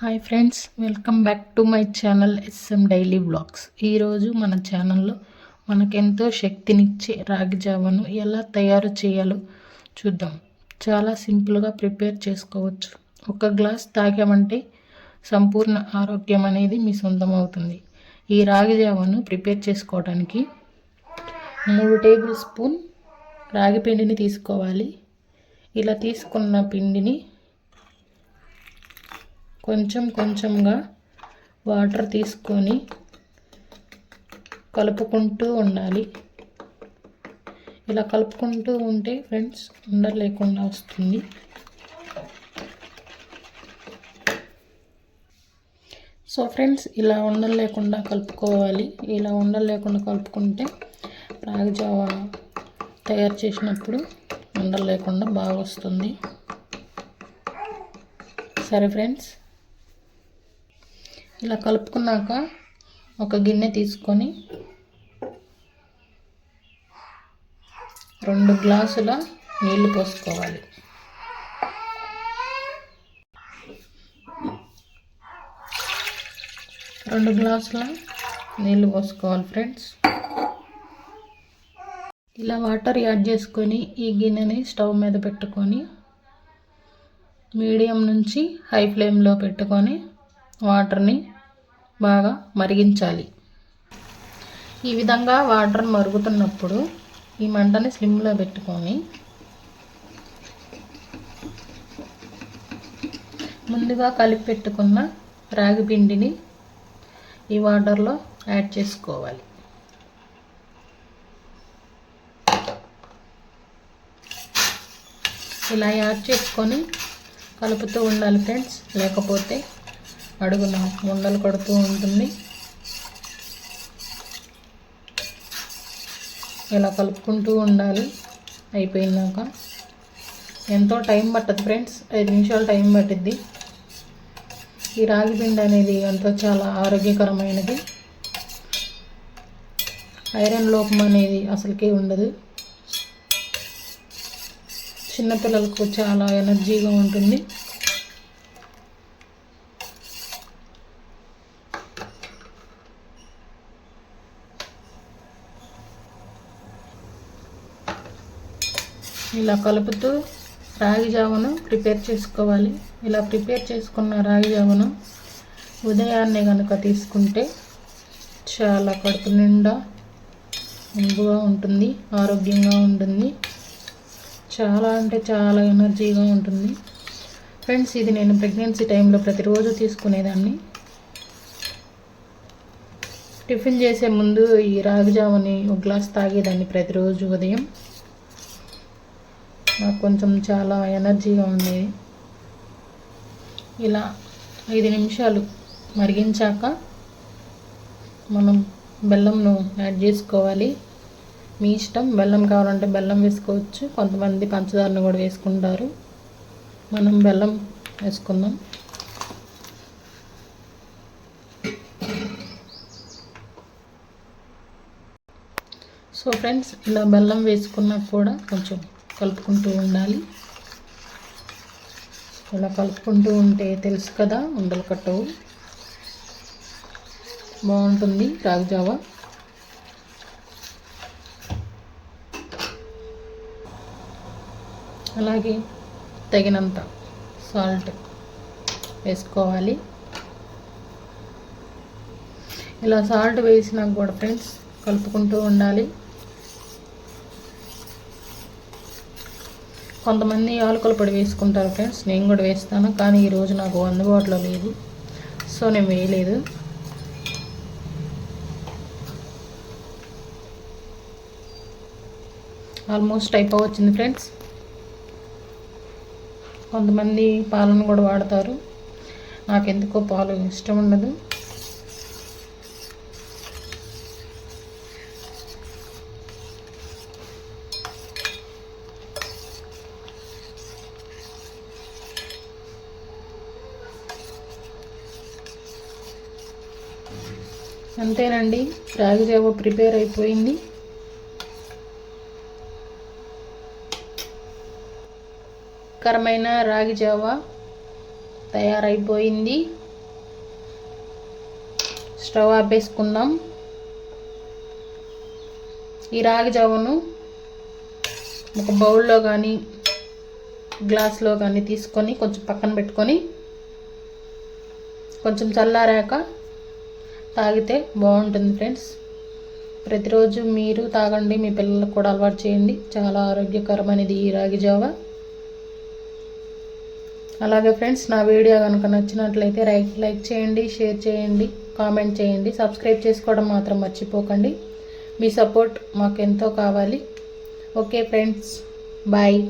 Hi friends welcome back to my channel SM daily blogs ఈరోజు మన ఛానల్లో మనకెంతో శక్తినిచ్చే రాగి జావను ఎలా తయారు చేయాలో చూద్దాం. చాలా సింపుల్గా ప్రిపేర్ చేసుకోవచ్చు. ఒక గ్లాస్ తాగామంటే సంపూర్ణ ఆరోగ్యం అనేది మీ సొంతం అవుతుంది. ఈ రాగి జావను ప్రిపేర్ చేసుకోవడానికి మూడు టేబుల్ స్పూన్ రాగి పిండిని తీసుకోవాలి. ఇలా తీసుకున్న పిండిని కొంచెం కొంచెంగా వాటర్ తీసుకొని కలుపుకుంటూ ఉండాలి. ఇలా కలుపుకుంటూ ఉంటే ఫ్రెండ్స్ ఉండలు లేకుండా వస్తుంది. సో ఫ్రెండ్స్ ఇలా ఉండలు లేకుండా కలుపుకోవాలి. ఇలా ఉండలు లేకుండా కలుపుకుంటే రాగి జావా తయారు చేసినప్పుడు ఉండలు లేకుండా బాగా వస్తుంది సరే ఫ్రెండ్స్ ఇలా కలుపుకున్నాక ఒక గిన్నె తీసుకొని రెండు గ్లాసుల నీళ్ళు పోసుకోవాలి. రెండు గ్లాసుల నీళ్ళు పోసుకోవాలి ఫ్రెండ్స్. ఇలా వాటర్ యాడ్ చేసుకొని ఈ గిన్నెని స్టవ్ మీద పెట్టుకొని మీడియం నుంచి హై ఫ్లేమ్లో పెట్టుకొని వాటర్ని బాగా మరిగించాలి. ఈ విధంగా వాటర్ మరుగుతున్నప్పుడు ఈ మంటని స్లిమ్లో పెట్టుకొని ముందుగా కలిపి పెట్టుకున్న రాగి పిండిని ఈ వాటర్లో యాడ్ చేసుకోవాలి. ఇలా యాడ్ చేసుకొని కలుపుతూ ఉండాలి ఫ్రెండ్స్. లేకపోతే అడుగున ముండలు కడుతూ ఉంటుంది. ఇలా కలుపుకుంటూ ఉండాలి. అయిపోయినాక ఎంతో టైం పట్టదు ఫ్రెండ్స్. ఐదు నిమిషాలు టైం పట్టిద్ది. ఈ రాగి పిండి అనేది ఎంతో చాలా ఆరోగ్యకరమైనది. ఐరన్ లోపం అనేది అసలుకే ఉండదు. చిన్నపిల్లలకు చాలా ఎనర్జీగా ఉంటుంది. ఇలా కలుపుతూ రాగి జామును ప్రిపేర్ చేసుకోవాలి. ఇలా ప్రిపేర్ చేసుకున్న రాగి జామును ఉదయాన్నే కనుక తీసుకుంటే చాలా కడుపు నిండా ఇంగుగా ఉంటుంది ఆరోగ్యంగా ఉంటుంది. చాలా అంటే చాలా ఎనర్జీగా ఉంటుంది. ఫ్రెండ్స్ ఇది నేను ప్రెగ్నెన్సీ టైంలో ప్రతిరోజు తీసుకునేదాన్ని. టిఫిన్ చేసే ముందు ఈ రాగి జాముని ఒక గ్లాస్ తాగేదాన్ని ప్రతిరోజు ఉదయం. నాకు కొంచెం చాలా ఎనర్జీగా ఉండేది ఇలా ఐదు నిమిషాలు మరిగించాక మనం బెల్లంను యాడ్ చేసుకోవాలి. మీ ఇష్టం బెల్లం కావాలంటే బెల్లం వేసుకోవచ్చు. కొంతమంది పంచదారను కూడా వేసుకుంటారు. మనం బెల్లం వేసుకుందాం. సో ఫ్రెండ్స్ ఇలా బెల్లం వేసుకున్నా కూడా కొంచెం కలుపుకుంటూ ఉండాలి. ఇలా కలుపుకుంటూ ఉంటే తెలుసు కదా ఉండలు కట్టవు. బాగుంటుంది రాగిజావా అలాగే తగినంత సాల్ట్ వేసుకోవాలి. ఇలా సాల్ట్ వేసినాక కూడా ఫ్రెండ్స్ కలుపుకుంటూ ఉండాలి. కొంతమంది ఆలుకల పొడి వేసుకుంటారు ఫ్రెండ్స్ నేను కూడా వేస్తాను కానీ ఈరోజు నాకు అందుబాటులో లేదు. సో నేను వేయలేదు. ఆల్మోస్ట్ అయిపోవచ్చింది ఫ్రెండ్స్. కొంతమంది పాలను కూడా వాడతారు. నాకెందుకో పాలు ఇష్టం ఉండదు. అంతేనండి. రాగి జావ ప్రిపేర్ అయిపోయింది. కరమైన రాగి జావ తయారైపోయింది. స్టవ్ ఆపేసుకుందాం. ఈ రాగి జావను ఒక బౌల్లో కానీ గ్లాస్లో కానీ తీసుకొని కొంచెం పక్కన పెట్టుకొని కొంచెం చల్లారాక తాగితే బాగుంటుంది ఫ్రెండ్స్. ప్రతిరోజు మీరు తాగండి మీ పిల్లలకు కూడా అలవాటు చేయండి. చాలా ఆరోగ్యకరమైనది ఈ రాగి జావ. అలాగే ఫ్రెండ్స్ నా వీడియో కనుక నచ్చినట్లయితే లైక్ లైక్ చేయండి షేర్ చేయండి కామెంట్ చేయండి. సబ్స్క్రైబ్ చేసుకోవడం మాత్రం మర్చిపోకండి. మీ సపోర్ట్ మాకు ఎంతో కావాలి. Okay friends bye.